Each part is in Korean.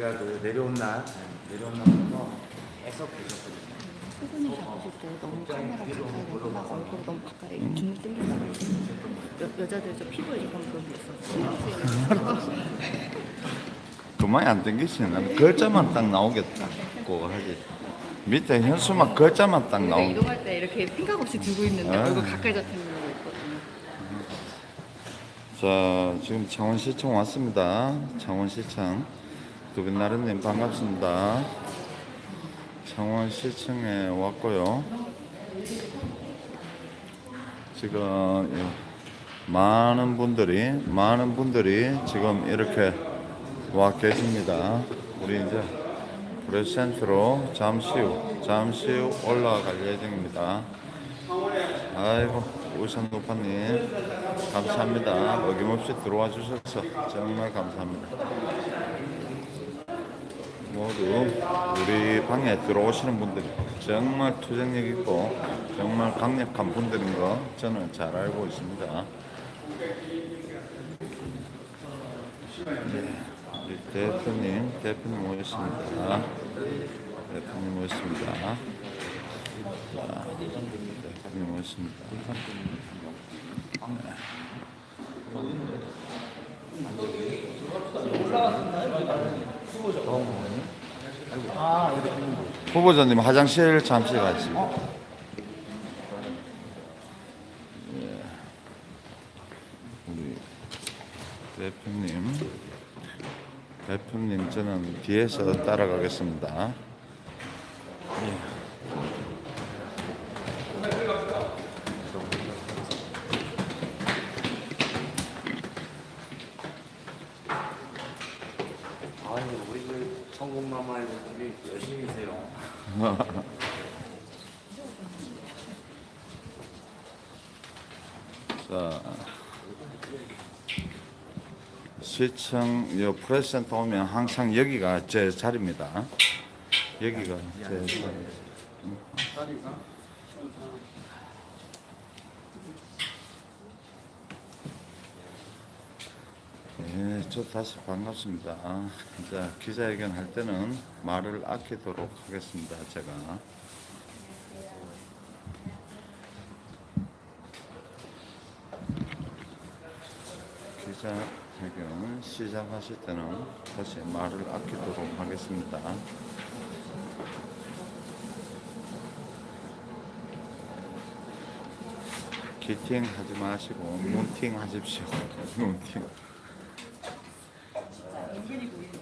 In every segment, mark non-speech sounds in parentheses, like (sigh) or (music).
제가 그 내려온 날 내려온 날부터 계속 보셨거든요. 수근이 잡으실 때 너무 카메라 가까이 막 얼굴 너무 가까이 주눅 여, 여자들 저 피부에 조금 그런 게 있어 그만이 안 땡기시는 글자만 딱 나오겠다고 하지. 밑에 현수막 글자만 딱 나오고. 이동할 때 이렇게 생각 없이 들고 있는데 아. 얼굴 가까이 잡히는 거 있거든요 자, 지금 창원시청 왔습니다. 창원시청. 두빈나르님 반갑습니다. 창원시청에 왔고요. 지금 이 많은 분들이, 많은 분들이 지금 이렇게 와 계십니다. 우리 이제 프레센트로 잠시 후, 잠시 후 올라갈 예정입니다. 아이고 우선 노파님 감사합니다. 어김없이 들어와 주셔서 정말 감사합니다. 모두 우리 방에 들어오시는 분들이 정말 투쟁력 있고 정말 강력한 분들인 거 저는 잘 알고 있습니다. 네, 우리 대표님, 대표님 모였습니다. 대표님 모였습니다. 자, 대표님 있는 거. 후보자님 화장실 잠시 가시고. 예. 우리 대표님, 대표님 저는 뒤에서 따라가겠습니다. 예. 우리 그 성공마마분들이 열심히세요. (laughs) 자, 시청 요 프레스센터 오면 항상 여기가 제 자리입니다. 여기가 제 자리. 예, 저 다시 반갑습니다. 자, 기자회견 할 때는 말을 아끼도록 하겠습니다. 제가. 기자회견을 시작하실 때는 다시 말을 아끼도록 하겠습니다. 기팅 하지 마시고 문팅 하십시오. 문팅. (laughs) very good.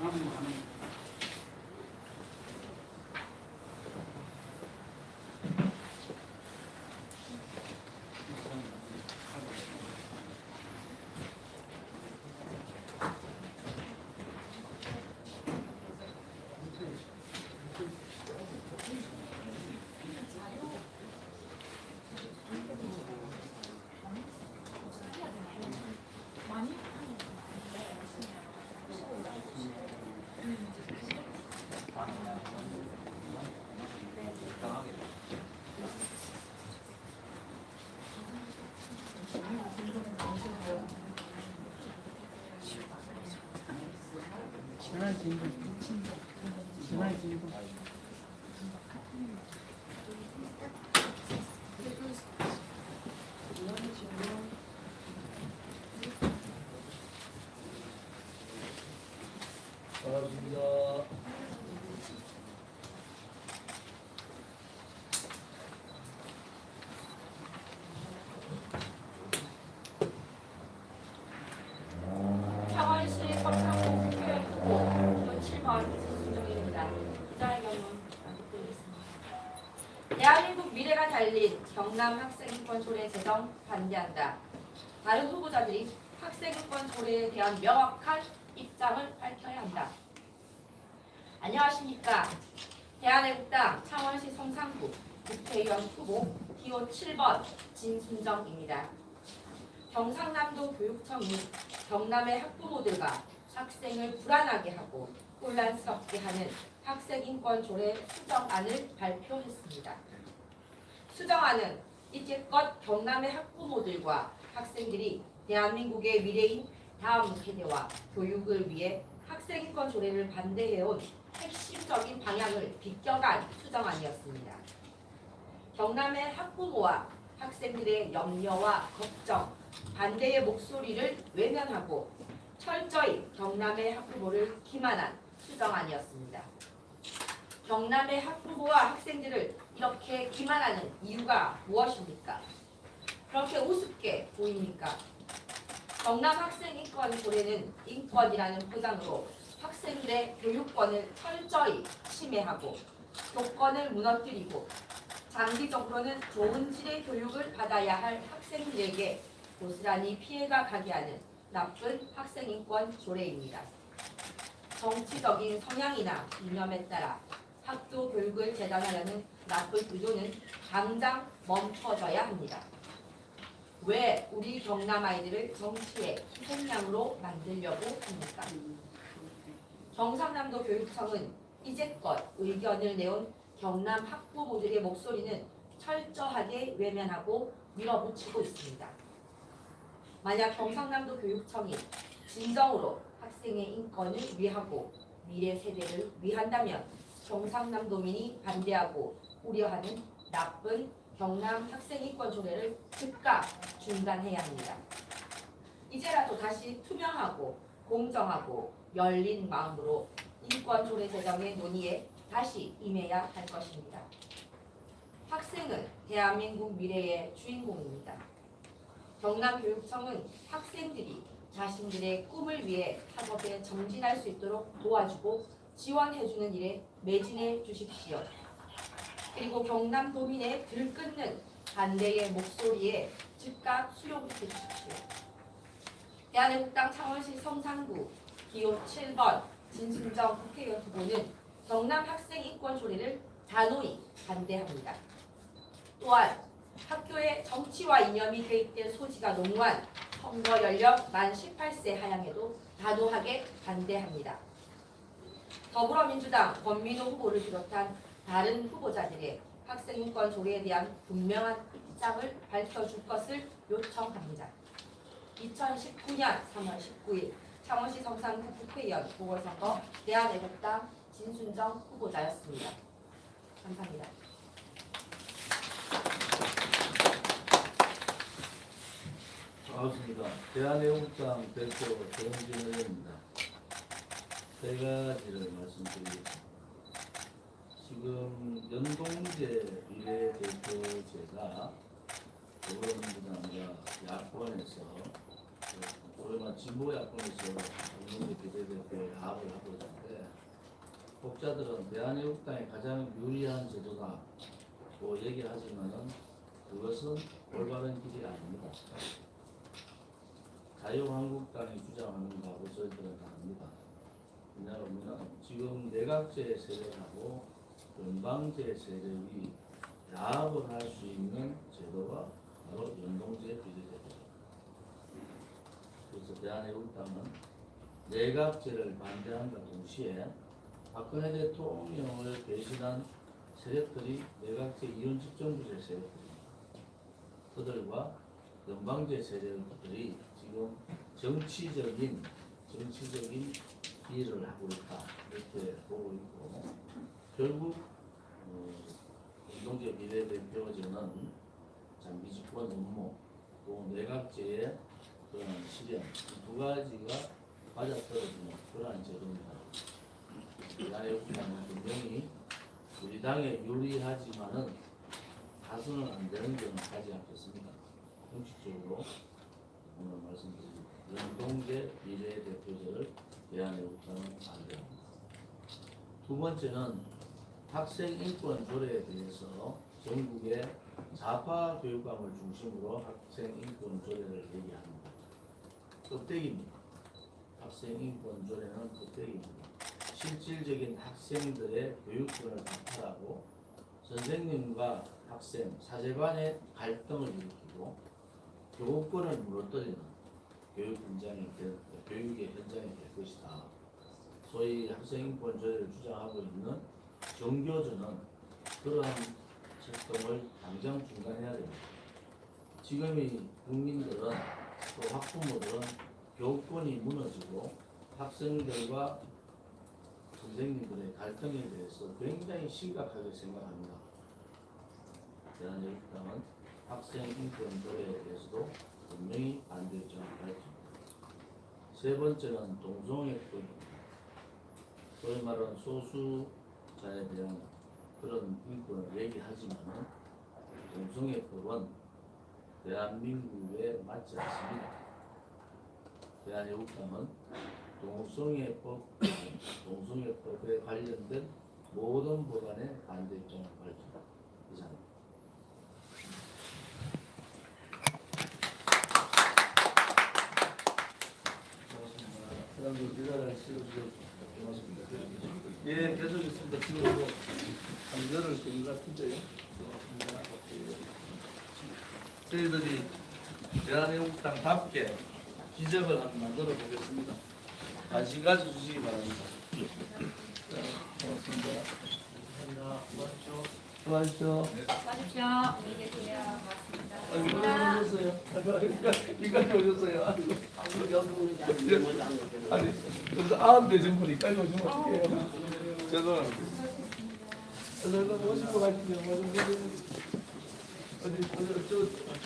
아멘. 아멘. 15分。 경남 학생인권 조례 제정 반대한다. 다른 후보자들이 학생인권 조례에 대한 명확한 입장을 밝혀야 한다. 안녕하십니까. 대한애국당 창원시 성산구 국회의원 후보 기호 7번 진순정입니다. 경상남도 교육청이 경남의 학부모들과 학생을 불안하게 하고 혼란스럽게 하는 학생인권 조례 수정안을 발표했습니다. 수정안은 이제껏 경남의 학부모들과 학생들이 대한민국의 미래인 다음 세대와 교육을 위해 학생인권 조례를 반대해온 핵심적인 방향을 비껴간 수정안이었습니다. 경남의 학부모와 학생들의 염려와 걱정, 반대의 목소리를 외면하고 철저히 경남의 학부모를 기만한 수정안이었습니다. 경남의 학부모와 학생들을 이렇게 기만하는 이유가 무엇입니까? 그렇게 우습게 보입니까? 경남 학생 인권 조례는 인권이라는 포장으로 학생들의 교육권을 철저히 침해하고 교권을 무너뜨리고 장기적으로는 좋은 질의 교육을 받아야 할 학생들에게 고스란히 피해가 가게 하는 나쁜 학생인권 조례입니다. 정치적인 성향이나 이념에 따라 학교 교육을 재단하려는 나쁜 의도는 당장 멈춰져야 합니다. 왜 우리 경남 아이들을 정치의 희생양으로 만들려고 합니까? 경상남도 교육청은 이제껏 의견을 내온 경남 학부모들의 목소리는 철저하게 외면하고 밀어붙이고 있습니다. 만약 경상남도 교육청이 진정으로 학생의 인권을 위하고 미래 세대를 위한다면 경상남도민이 반대하고 우려하는 나쁜 경남 학생인권 조례를 즉각 중단해야 합니다. 이제라도 다시 투명하고 공정하고 열린 마음으로 인권 조례 제정의 논의에 다시 임해야 할 것입니다. 학생은 대한민국 미래의 주인공입니다. 경남교육청은 학생들이 자신들의 꿈을 위해 학업에 정진할 수 있도록 도와주고 지원해주는 일에 매진해 주십시오. 그리고 경남 도민의 들끓는 반대의 목소리에 즉각 수용해 주십시오. 대한애국당 창원시 성산구 기호 7번 진순정 국회의원 후보는 경남 학생 인권 조례를 단호히 반대합니다. 또한 학교에 정치와 이념이 개입된 소지가 농후한 선거 연령 만 18세 하향에도 단호하게 반대합니다. 더불어민주당 권민호 후보를 비롯한 다른 후보자들의 학생인권 조례에 대한 분명한 입장을 밝혀줄 것을 요청합니다. 2019년 3월 19일 창원시 성산구 국회의원 보궐선거 대한애국당 진순정 후보자였습니다. 감사합니다. 반갑습니다. 대한애국당 대표 정진 의원입니다. 세 가지를 말씀드리겠습니다. 지금 연동제 비례대표제가 더불어민주당과 야권에서 오랜만 진보 야권에서 연동제 비례대표에 합을 하고 있는데 독자들은 대한애국당이 가장 유리한 제도다 고 얘기하지만은 그것은 올바른 길이 아닙니다. 자유한국당이 주장하는 거하고 저희들은 다릅니다. 왜냐하면 지금 내각제 세력하고 연방제 세력이 야합을 할 수 있는 제도가 바로 연동제 비례제도입니다. 그래서 대한애국당은 내각제를 반대한다 동시에 박근혜 대통령을 배신한 세력들이 내각제 이혼 집정부제 세력들입니다. 그들과 연방제 세력들이 지금 정치적인 정치적인 일을 하고 있다 이렇게 보고 있고 결국 어, 운동제 비례대표제는 장기집권 업무 또 내각제의 그런 실현 이두 가지가 맞아떨어지는 그러한 제도입니다. 야외국가는 분명히 우리 당에 유리하지만은 다수는 안 되는 점은 하지 않겠습니다. 공식적으로 오늘 말씀드린 연동제 비례대표제를 대한애국당은 반대합니다. 두 번째는 학생 인권 조례에 대해서 전국의 좌파 교육감을 중심으로 학생 인권 조례를 얘기합니다. 껍데기입니다. 학생 인권 조례는 껍데기입니다. 실질적인 학생들의 교육권을 박탈하고 선생님과 학생, 사제간의 갈등을 일으키고 교권을 무너뜨리는 교육 현장이 될, 교육의 현장이 될 것이다. 소위 학생인권 조례를 주장하고 있는 정교조는 그러한 작동을 당장 중단해야 됩니다. 지금의 국민들은 또 학부모들은 교권이 무너지고 학생들과 선생님들의 갈등에 대해서 굉장히 심각하게 생각합니다. 대한민국당은 학생 인권 조례에 대해서도 분명히 반대 입장을 밝힙니다. 세 번째는 동성애법입니다. 소위 말하는 소수자에 대한 그런 인권을 얘기하지만은 동성애법은 대한민국에 맞지 않습니다. 대한애국당은 동성애법, 동성애법에 관련된 모든 법안에 반대 입장을 밝힙니다. 이상입니다. 예, 계속 있습니다. 지금 뭐한 열흘 된것 같은데요. 저희들이 대한애국당답게 기적을 한번 만들어 보겠습니다. 관심 가져주시기 바랍니다. 자, 고맙습니다. 수고하십시오. 수고하십시오. 안녕히 계세요. 고맙습니다. 아이고, 오셨어요. 이까지 오셨어요. 아이고, 아니, 그래서 아흔 되신 분이 이까지 오시면 어떡해요. 죄송합니다. 어서 어서 오시고 가시죠. 어디, 어디, 저, 저,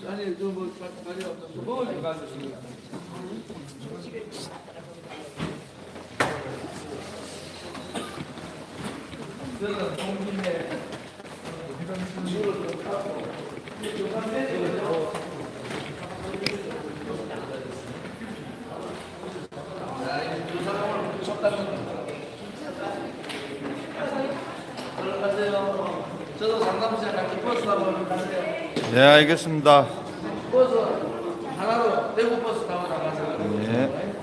저, 아니, 저, 뭐, 가- 가지 없어. 저 먹을 좀 가져오세요. 저는 동민의 들어가세요. 저도 상담실에 같이 버스 타고 가세요. 네, 알겠습니다. 버스 하나로 대구 버스 타고 나가세요. 네.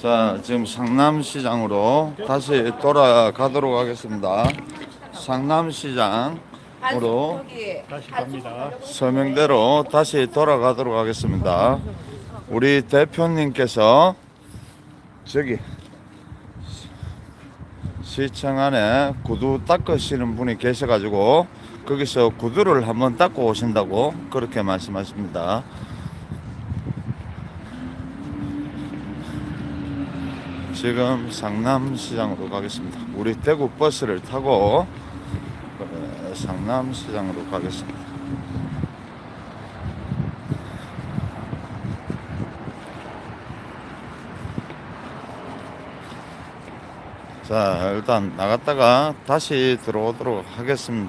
자, 지금 상남시장으로 다시 돌아가도록 하겠습니다. 상남시장으로 다시 갑니다. 서명대로 다시 돌아가도록 하겠습니다. 우리 대표님께서 저기 시청 안에 구두 닦으시는 분이 계셔가지고 거기서 구두를 한번 닦고 오신다고 그렇게 말씀하십니다. 지금 상남시장으로 가겠습니다. 우리 대구 버스를 타고 어, 상남시장으로 가겠습니다. 자, 일단 나갔다가 다시 들어오도록 하겠습니다.